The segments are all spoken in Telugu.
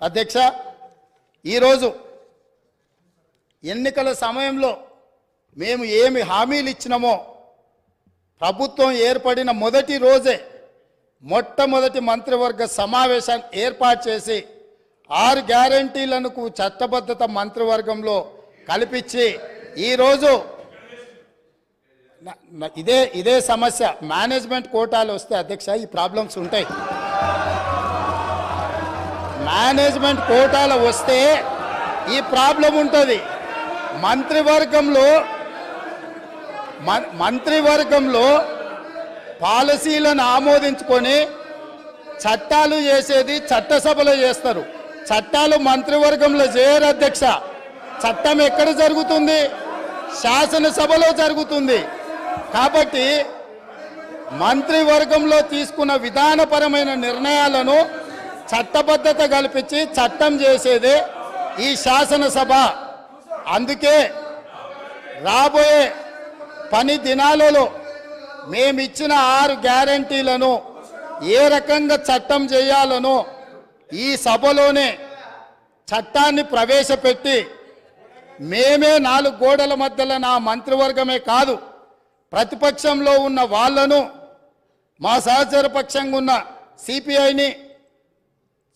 అధ్యక్ష ఈరోజు ఎన్నికల సమయంలో మేము ఏమి హామీలు ఇచ్చినామో ప్రభుత్వం ఏర్పడిన మొదటి రోజే మొట్టమొదటి మంత్రివర్గ సమావేశాన్ని ఏర్పాటు చేసి ఆరు గ్యారంటీలను చట్టబద్ధత మంత్రివర్గంలో కల్పించి ఈరోజు ఇదే ఇదే సమస్య. మేనేజ్మెంట్ కోటాలు వస్తే అధ్యక్ష ఈ ప్రాబ్లమ్స్ ఉంటాయి. మేనేజ్మెంట్ కోటాలు వస్తే ఈ ప్రాబ్లం ఉంటుంది. మంత్రివర్గంలో మంత్రివర్గంలో పాలసీలను ఆమోదించుకొని చట్టాలు చేసేది చట్టసభలో చేస్తారు. చట్టాలు మంత్రివర్గంలో చేయరు అధ్యక్ష. చట్టం ఎక్కడ జరుగుతుంది? శాసనసభలో జరుగుతుంది. కాబట్టి మంత్రివర్గంలో తీసుకున్న విధానపరమైన నిర్ణయాలను చట్టబద్ధత కల్పించి చట్టం చేసేదే ఈ శాసనసభ. అందుకే రాబోయే పని దినాలలో మేమిచ్చిన ఆరు గ్యారంటీలను ఏ రకంగా చట్టం చేయాలనో ఈ సభలోనే చట్టాన్ని ప్రవేశపెట్టి మేమే నాలుగు గోడల మధ్యలో నా మంత్రివర్గమే కాదు ప్రతిపక్షంలో ఉన్న వాళ్ళను మా సహచర పక్షంగా ఉన్న సిపిఐని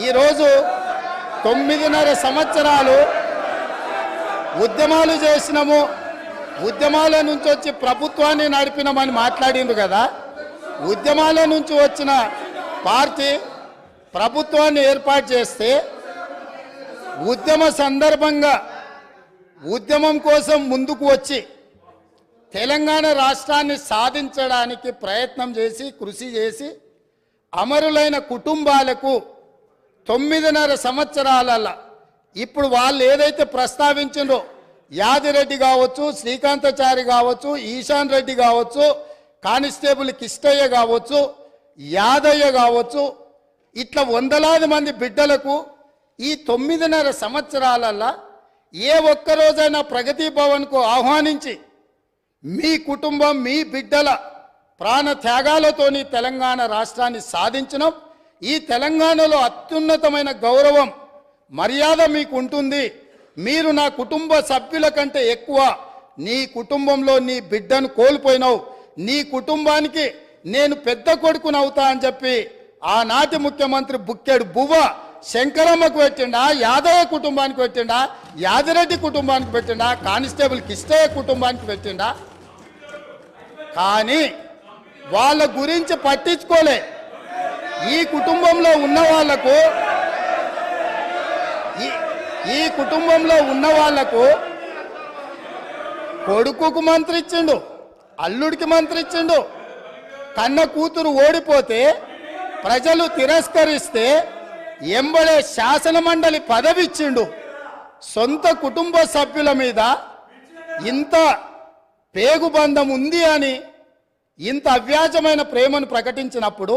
ఈరోజు తొమ్మిదిన్నర సంవత్సరాలు ఉద్యమాలు చేసినాము. ఉద్యమాల నుంచి వచ్చి ప్రభుత్వాన్ని నడిపినామని మాట్లాడింది కదా. ఉద్యమాల నుంచి వచ్చిన పార్టీ ప్రభుత్వాన్ని ఏర్పాటు చేస్తే ఉద్యమ సందర్భంగా ఉద్యమం కోసం ముందుకు వచ్చి తెలంగాణ రాష్ట్రాన్ని సాధించడానికి ప్రయత్నం చేసి కృషి చేసి అమరులైన కుటుంబాలకు తొమ్మిదిన్నర సంవత్సరాల ఇప్పుడు వాళ్ళు ఏదైతే ప్రస్తావించిందో యాదిరెడ్డి కావచ్చు శ్రీకాంతాచారి కావచ్చు ఈశాన్ రెడ్డి కావచ్చు కానిస్టేబుల్ కిష్టయ్య కావచ్చు యాదయ్య కావచ్చు ఇట్లా వందలాది మంది బిడ్డలకు ఈ తొమ్మిదిన్నర సంవత్సరాలల్లా ఏ ఒక్కరోజైనా ప్రగతి భవన్కు ఆహ్వానించి మీ కుటుంబం మీ బిడ్డల ప్రాణ త్యాగాలతోని తెలంగాణ రాష్ట్రాన్ని సాధించడం ఈ తెలంగాణలో అత్యున్నతమైన గౌరవం మర్యాద మీకు ఉంటుంది మీరు నా కుటుంబ సభ్యుల కంటే ఎక్కువ నీ కుటుంబంలో నీ బిడ్డను కోల్పోయినావు. నీ కుటుంబానికి నేను పెద్ద కొడుకుని అవుతా అని చెప్పి ఆనాటి ముఖ్యమంత్రి బుక్కెడు బువ్వ శంకరమ్మకు పెట్టిండా యాదయ్య కుటుంబానికి పెట్టిండా యాదిరెడ్డి కుటుంబానికి పెట్టిండా కానిస్టేబుల్ కిష్టయ్య కుటుంబానికి పెట్టిండా. కానీ వాళ్ళ గురించి పట్టించుకోలే. ఈ కుటుంబంలో ఉన్న వాళ్ళకు ఈ- ఈ కుటుంబంలో ఉన్న వాళ్ళకు కొడుకుకు మంత్రి ఇచ్చిండు అల్లుడికి మంత్రి ఇచ్చిండు కన్న కూతురు ఓడిపోతే ప్రజలు తిరస్కరిస్తే ఎంబడే శాసన మండలి పదవి ఇచ్చిండు సొంత కుటుంబ సభ్యుల మీద ఇంత పేగుబంధం ఉంది అని ఇంత అవ్యాజమైన ప్రేమను ప్రకటించినప్పుడు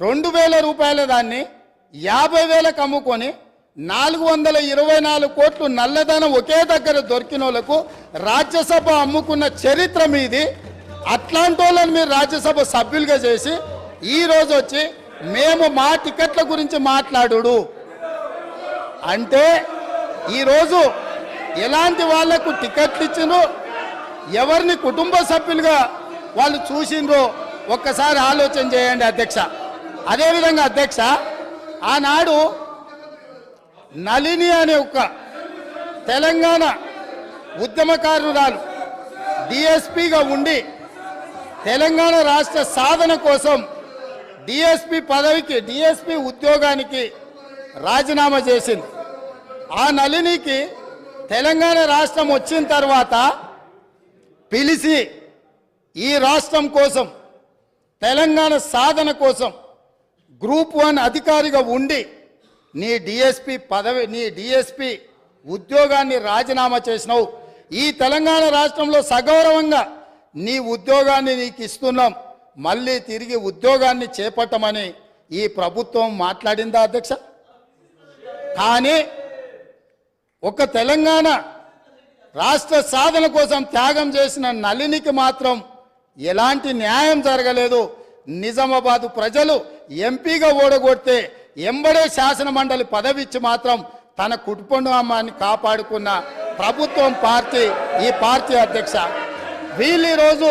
రెండు వేల రూపాయల దాన్ని యాభై వేలకు అమ్ముకొని నాలుగు వందల ఇరవై నాలుగు కోట్లు నల్లధనం ఒకే దగ్గర దొరికిన వాళ్ళకు రాజ్యసభ అమ్ముకున్న చరిత్ర మీది. అట్లాంటి వాళ్ళని మీరు రాజ్యసభ సభ్యులుగా చేసి ఈ రోజు వచ్చి మేము మా టికెట్ల గురించి మాట్లాడు అంటే ఈరోజు ఎలాంటి వాళ్ళకు టికెట్లు ఇచ్చిండ్రు? ఎవరిని కుటుంబ సభ్యులుగా వాళ్ళు చూసిండ్రో? ఒక్కసారి ఆలోచన చేయండి అధ్యక్ష. అదేవిధంగా అధ్యక్ష ఆనాడు నళిని అనే ఒక తెలంగాణ ఉద్యమకారురాలు డిఎస్పిగా ఉండి తెలంగాణ రాష్ట్ర సాధన కోసం డిఎస్పి పదవికి డిఎస్పి ఉద్యోగానికి రాజీనామా చేసింది. ఆ నళినికి తెలంగాణ రాష్ట్రం వచ్చిన తర్వాత పిలిచి ఈ రాష్ట్రం కోసం తెలంగాణ సాధన కోసం గ్రూప్ వన్ అధికారిగా ఉండి నీ డిఎస్పి పదవి నీ డిఎస్పి ఉద్యోగాన్ని రాజీనామా చేసినావు. ఈ తెలంగాణ రాష్ట్రంలో సగౌరవంగా నీ ఉద్యోగాన్ని నీకు ఇస్తున్నాం. మళ్ళీ తిరిగి ఉద్యోగాన్ని చేపట్టమని ఈ ప్రభుత్వం మాట్లాడిందా అధ్యక్ష? కానీ ఒక తెలంగాణ రాష్ట్ర సాధన కోసం త్యాగం చేసిన నలినికి మాత్రం ఎలాంటి న్యాయం జరగలేదు. నిజామాబాదు ప్రజలు ఎంపీగా ఓడగొడితే ఎంబడే శాసన మండలి పదవి ఇచ్చి మాత్రం తన కుటుంబాన్ని కాపాడుకున్న ప్రభుత్వం పార్టీ ఈ పార్టీ అధ్యక్ష. వీళ్ళు ఈరోజు